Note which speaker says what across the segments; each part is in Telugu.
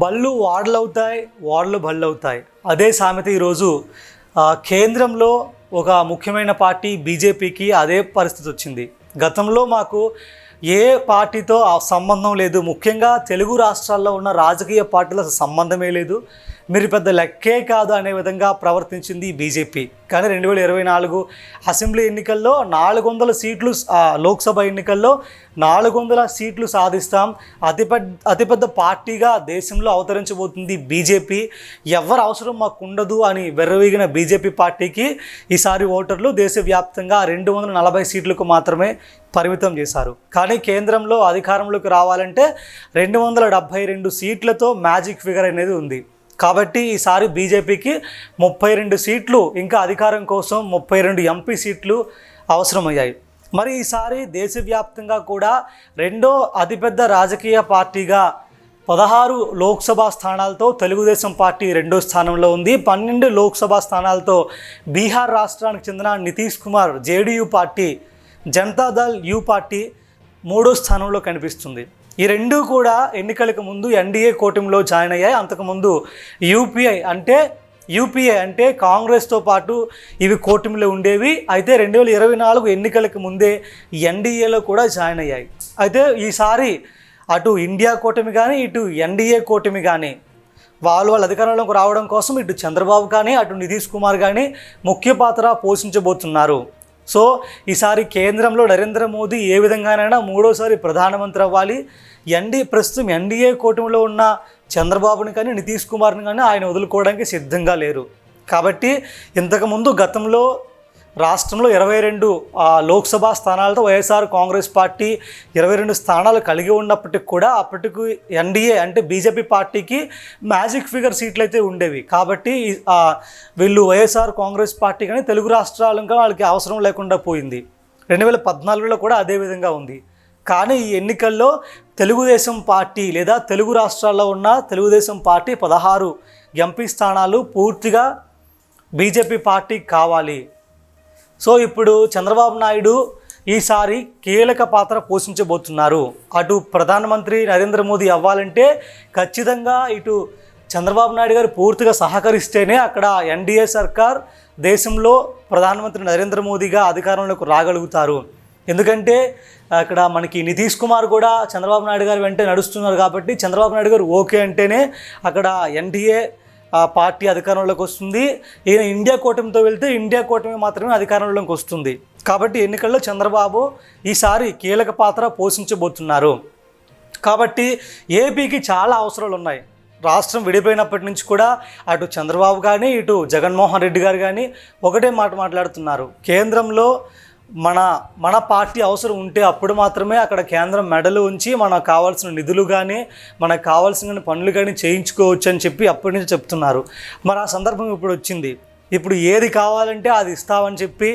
Speaker 1: బళ్ళు వాడలు అవుతాయి వాడలు బళ్ళు అవుతాయి అదే సామెత ఈరోజు కేంద్రంలో ఒక ముఖ్యమైన పార్టీ బీజేపీకి అదే పరిస్థితి వచ్చింది. గతంలో మాకు ఏ పార్టీతో ఆ సంబంధం లేదు. ముఖ్యంగా తెలుగు రాష్ట్రాల్లో ఉన్న రాజకీయ పార్టీల సంబంధమే లేదు. మీరు పెద్ద లెక్కే కాదు అనే విధంగా ప్రవర్తించింది బీజేపీ. కానీ రెండు వేల ఇరవై నాలుగు అసెంబ్లీ ఎన్నికల్లో నాలుగు వందల సీట్లు లోక్సభ ఎన్నికల్లో నాలుగు వందల సీట్లు సాధిస్తాం. అతిపెద్ద అతిపెద్ద పార్టీగా దేశంలో అవతరించబోతుంది బీజేపీ. ఎవరు అవసరం మాకు ఉండదు అని వెర్రవీగిన బీజేపీ పార్టీకి ఈసారి ఓటర్లు దేశవ్యాప్తంగా రెండు వందల నలభై సీట్లకు మాత్రమే పరిమితం చేశారు. కానీ కేంద్రంలో అధికారంలోకి రావాలంటే రెండు వందల డెబ్భై రెండు సీట్లతో మ్యాజిక్ ఫిగర్ అనేది ఉంది. కాబట్టి ఈసారి బీజేపీకి ముప్పై రెండు సీట్లు ఇంకా అధికారం కోసం ముప్పై రెండు ఎంపీ సీట్లు అవసరమయ్యాయి. మరి ఈసారి దేశవ్యాప్తంగా కూడా రెండో అతిపెద్ద రాజకీయ పార్టీగా పదహారు లోక్సభ స్థానాలతో తెలుగుదేశం పార్టీ రెండో స్థానంలో ఉంది. పన్నెండు లోక్సభ స్థానాలతో బీహార్ రాష్ట్రానికి చెందిన Nitish Kumar JDU party Janata Dal U party మూడో స్థానంలో కనిపిస్తుంది. ఈ రెండు కూడా ఎన్నికలకు ముందు ఎన్డీఏ కూటమిలో జాయిన్ అయ్యాయి. అంతకుముందు యూపీఐ అంటే యూపీఏ అంటే కాంగ్రెస్తో పాటు ఇవి కూటమిలో ఉండేవి. అయితే రెండు వేల ఇరవై నాలుగు ఎన్నికలకు ముందే ఎన్డీఏలో కూడా జాయిన్ అయ్యాయి. అయితే ఈసారి అటు ఇండియా కూటమి కానీ ఇటు ఎన్డీఏ కూటమి కానీ వాళ్ళు వాళ్ళ అధికారంలోకి రావడం కోసం ఇటు చంద్రబాబు కానీ అటు నితీష్ కుమార్ కానీ ముఖ్య పాత్ర పోషించబోతున్నారు. సో ఈసారి కేంద్రంలో నరేంద్ర మోదీ ఏ విధంగానైనా మూడోసారి ప్రధానమంత్రి అవ్వాలి. ఎన్డీ ప్రస్తుతం ఎన్డీఏ కూటమిలో ఉన్న చంద్రబాబుని కానీ నితీష్ కుమార్ని కానీ ఆయన వదులుకోవడానికి సిద్ధంగా లేరు. కాబట్టి ఇంతకుముందు గతంలో రాష్ట్రంలో ఇరవై రెండు లోక్సభ స్థానాలతో వైఎస్ఆర్ కాంగ్రెస్ పార్టీ ఇరవై రెండు స్థానాలు కలిగి ఉన్నప్పటికి కూడా అప్పటికి ఎన్డీఏ అంటే బీజేపీ పార్టీకి మ్యాజిక్ ఫిగర్ సీట్లు అయితే ఉండేవి. కాబట్టి వీళ్ళు వైఎస్ఆర్ కాంగ్రెస్ పార్టీ కానీ తెలుగు రాష్ట్రాలుగా వాళ్ళకి అవసరం లేకుండా పోయింది. రెండు వేల పద్నాలుగులో కూడా అదే విధంగా ఉంది. కానీ ఈ ఎన్నికల్లో తెలుగుదేశం పార్టీ లేదా తెలుగు రాష్ట్రాల్లో ఉన్న తెలుగుదేశం పార్టీ పదహారు ఎంపీ స్థానాలు పూర్తిగా బీజేపీ పార్టీకి కావాలి. సో ఇప్పుడు చంద్రబాబు నాయుడు ఈసారి కీలక పాత్ర పోషించబోతున్నారు. అటు ప్రధానమంత్రి నరేంద్ర మోదీ అవ్వాలంటే ఖచ్చితంగా ఇటు చంద్రబాబు నాయుడు గారు పూర్తిగా సహకరిస్తేనే అక్కడ ఎన్డీఏ సర్కార్ దేశంలో ప్రధానమంత్రి నరేంద్ర మోదీగా అధికారంలోకి రాగలుగుతారు. ఎందుకంటే అక్కడ మనకి నితీష్ కుమార్ కూడా చంద్రబాబు నాయుడు గారు వెంటే నడుస్తున్నారు కాబట్టి చంద్రబాబు నాయుడు గారు ఓకే అంటేనే అక్కడ ఎన్డీఏ పార్టీ అధికారంలోకి వస్తుంది. ఈయన ఇండియా కూటమితో వెళ్తే ఇండియా కూటమి మాత్రమే అధికారంలోకి వస్తుంది. కాబట్టి ఎన్నికల్లో చంద్రబాబు ఈసారి కీలక పాత్ర పోషించబోతున్నారు. కాబట్టి ఏపీకి చాలా అవసరాలు ఉన్నాయి. రాష్ట్రం విడిపోయినప్పటి నుంచి కూడా అటు చంద్రబాబు కానీ ఇటు జగన్మోహన్ రెడ్డి గారు కానీ ఒకటే మాట మాట్లాడుతున్నారు. కేంద్రంలో మన మన పార్టీ అవసరం ఉంటే అప్పుడు మాత్రమే అక్కడ కేంద్రం మెడలు ఉంచి మనకు కావాల్సిన నిధులు కానీ మనకు కావాల్సిన పనులు కానీ చేయించుకోవచ్చు అని చెప్పి అప్పటి నుంచి చెప్తున్నారు. మరి ఆ సందర్భం ఇప్పుడు వచ్చింది. ఇప్పుడు ఏది కావాలంటే అది ఇస్తామని చెప్పి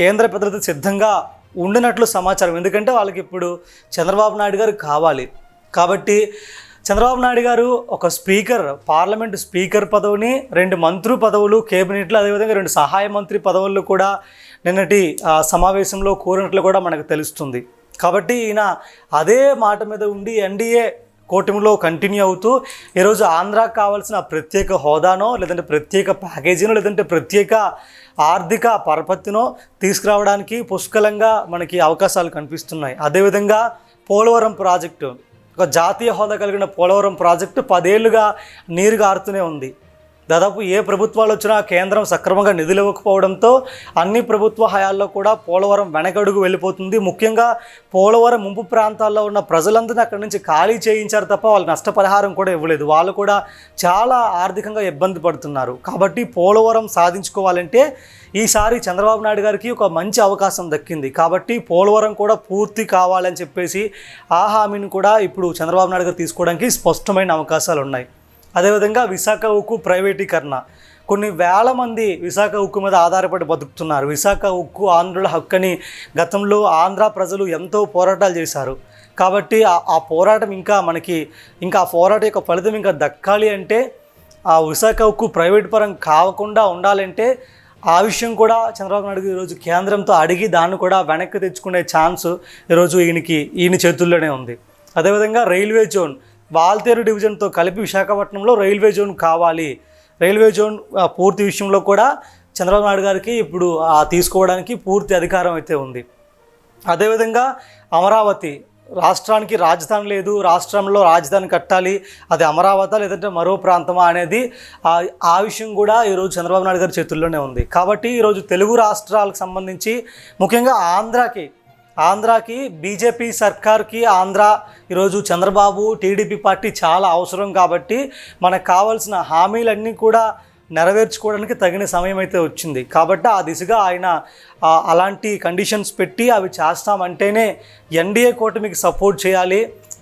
Speaker 1: కేంద్ర పెద్దలతో సిద్ధంగా ఉండినట్లు సమాచారం. ఎందుకంటే వాళ్ళకి ఇప్పుడు చంద్రబాబు నాయుడు గారు కావాలి. కాబట్టి చంద్రబాబు నాయుడు గారు ఒక స్పీకర్ పార్లమెంట్ స్పీకర్ పదవిని రెండు మంత్రి పదవులు కేబినెట్లు అదేవిధంగా రెండు సహాయ మంత్రి పదవులు కూడా నిన్నటి సమావేశంలో కోరినట్లు కూడా మనకు తెలుస్తుంది. కాబట్టి ఈయన అదే మాట మీద ఉండి ఎన్డీఏ కూటమిలో కంటిన్యూ అవుతూ ఈరోజు ఆంధ్రాకు కావాల్సిన ప్రత్యేక హోదానో లేదంటే ప్రత్యేక ప్యాకేజీనో లేదంటే ప్రత్యేక ఆర్థిక పరపతినో తీసుకురావడానికి పుష్కలంగా మనకి అవకాశాలు కనిపిస్తున్నాయి. అదేవిధంగా పోలవరం ప్రాజెక్టు ఒక జాతీయ హోదా కలిగిన పోలవరం ప్రాజెక్టు పదేళ్ళుగా నీరు గారుతూనే ఉంది. దాదాపు ఏ ప్రభుత్వాలు వచ్చినా కేంద్రం సక్రమంగా నిధులు ఇవ్వకపోవడంతో అన్ని ప్రభుత్వ హయాల్లో కూడా పోలవరం వెనకడుగు వెళ్ళిపోతుంది. ముఖ్యంగా పోలవరం ముంపు ప్రాంతాల్లో ఉన్న ప్రజలందరినీ అక్కడి నుంచి ఖాళీ చేయించారు తప్ప వాళ్ళు నష్టపరిహారం కూడా ఇవ్వలేదు. వాళ్ళు కూడా చాలా ఆర్థికంగా ఇబ్బంది పడుతున్నారు. కాబట్టి పోలవరం సాధించుకోవాలంటే ఈసారి చంద్రబాబు నాయుడు గారికి ఒక మంచి అవకాశం దక్కింది. కాబట్టి పోలవరం కూడా పూర్తి కావాలని చెప్పేసి ఆ హామీని కూడా ఇప్పుడు చంద్రబాబు నాయుడు గారు తీసుకోవడానికి స్పష్టమైన అవకాశాలు ఉన్నాయి అదేవిధంగా విశాఖ ఉక్కు ప్రైవేటీకరణ. కొన్ని వేల మంది విశాఖ ఉక్కు మీద ఆధారపడి బతుకుతున్నారు. విశాఖ ఉక్కు ఆంధ్రుల హక్కుని గతంలో ఆంధ్ర ప్రజలు ఎంతో పోరాటాలు చేశారు. కాబట్టి ఆ- పోరాటం ఇంకా మనకి ఇంకా ఆ పోరాటం యొక్క ఫలితం ఇంకా దక్కాలి అంటే ఆ విశాఖ ఉక్కు ప్రైవేట్ పరం కాకుండా ఉండాలంటే ఆ విషయం కూడా చంద్రబాబు నాయుడు ఈరోజు కేంద్రంతో అడిగి దాన్ని కూడా వెనక్కి తెచ్చుకునే ఛాన్స్ ఈరోజు ఈయనకి ఈయన చేతుల్లోనే ఉంది. అదేవిధంగా రైల్వే జోన్ వాల్తేరు డివిజన్తో కలిపి విశాఖపట్నంలో రైల్వే జోన్ కావాలి. రైల్వే జోన్ పూర్తి విషయంలో కూడా చంద్రబాబు నాయుడు గారికి ఇప్పుడు తీసుకోవడానికి పూర్తి అధికారం అయితే ఉంది. అదేవిధంగా అమరావతి రాష్ట్రానికి రాజధాని లేదు. రాష్ట్రంలో రాజధాని కట్టాలి. అది అమరావతి లేదంటే మరో ప్రాంతమా అనేది ఆ ఆ విషయం కూడా ఈరోజు చంద్రబాబు నాయుడు గారి చేతుల్లోనే ఉంది. కాబట్టి ఈరోజు తెలుగు రాష్ట్రాలకు సంబంధించి ముఖ్యంగా ఆంధ్రాకి ఆంధ్రాకి బీజేపీ సర్కార్కి ఆంధ్ర ఈరోజు చంద్రబాబు టీడీపీ పార్టీ చాలా అవసరం కాబట్టి మనకు కావాల్సిన హామీలన్నీ కూడా నెరవేర్చుకోవడానికి తగిన సమయం అయితే వచ్చింది. కాబట్టి ఆ దిశగా ఆయన అలాంటి కండిషన్స్ పెట్టి అవి చేస్తామంటేనే ఎన్డీఏ కూటమికి సపోర్ట్ చేయాలి.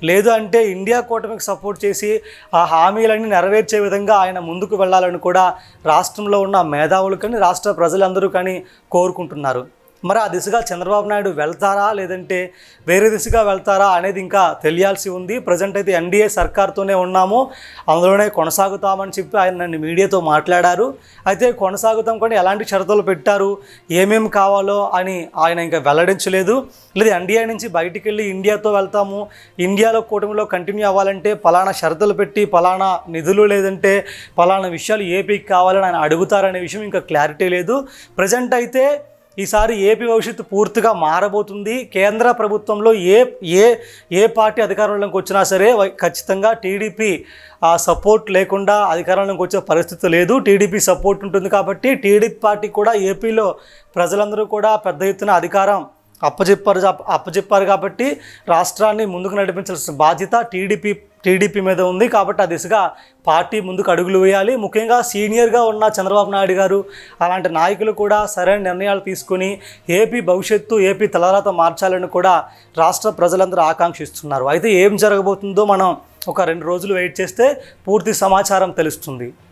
Speaker 1: లేదు అంటే ఇండియా కూటమికి సపోర్ట్ చేసి ఆ హామీలన్నీ నెరవేర్చే విధంగా ఆయన ముందుకు వెళ్ళాలని కూడా రాష్ట్రంలో ఉన్న మేధావులు కానీ రాష్ట్ర ప్రజలందరూ కానీ కోరుకుంటున్నారు. మరి ఆ దిశగా చంద్రబాబు నాయుడు వెళ్తారా? లేదంటే వేరే దిశగా వెళ్తారా అనేది ఇంకా తెలియాల్సి ఉంది. ప్రజెంట్ అయితే ఎన్డీఏ సర్కార్తోనే ఉన్నాము. అందులోనే కొనసాగుతామని చెప్పి ఆయన నన్ను మీడియాతో మాట్లాడారు. అయితే కొనసాగుతాం కానీ ఎలాంటి షరతులు పెట్టారు? ఏమేమి కావాలో అని ఆయన ఇంకా వెల్లడించలేదు. లేదు ఎన్డీఏ నుంచి బయటికి వెళ్ళి ఇండియాతో వెళ్తాము. ఇండియాలో కూటమిలో కంటిన్యూ అవ్వాలంటే పలానా షరతులు పెట్టి పలానా నిధులు లేదంటే పలానా విషయాలు ఏపీకి కావాలని ఆయన అడుగుతారనే విషయం ఇంకా క్లారిటీ లేదు. ప్రజెంట్ అయితే ఈసారి ఏపీ భవిష్యత్తు పూర్తిగా మారబోతుంది. కేంద్ర ప్రభుత్వంలో ఏ ఏ ఏ పార్టీ అధికారంలోకి వచ్చినా సరే ఖచ్చితంగా టీడీపీ సపోర్ట్ లేకుండా అధికారంలోకి వచ్చే పరిస్థితి లేదు. టీడీపీ సపోర్ట్ ఉంటుంది కాబట్టి టీడీపీ పార్టీ కూడా ఏపీలో ప్రజలందరూ కూడా పెద్ద ఎత్తున అధికారం అప్పచెప్పారు అప్పచెప్పారు కాబట్టి రాష్ట్రాన్ని ముందుకు నడిపించాల్సిన బాధ్యత టీడీపీ టీడీపీ మీద ఉంది కాబట్టి ఆ దిశగా పార్టీ ముందుకు అడుగులు వేయాలి. ముఖ్యంగా సీనియర్గా ఉన్న చంద్రబాబు నాయుడు గారు అలాంటి నాయకులు కూడా సరైన నిర్ణయాలు తీసుకుని ఏపీ భవిష్యత్తు ఏపీ తలరాత మార్చాలని కూడా రాష్ట్ర ప్రజలందరూ ఆకాంక్షిస్తున్నారు. అయితే ఏం జరగబోతుందో మనం ఒక రెండు రోజులు వెయిట్ చేస్తే పూర్తి సమాచారం తెలుస్తుంది.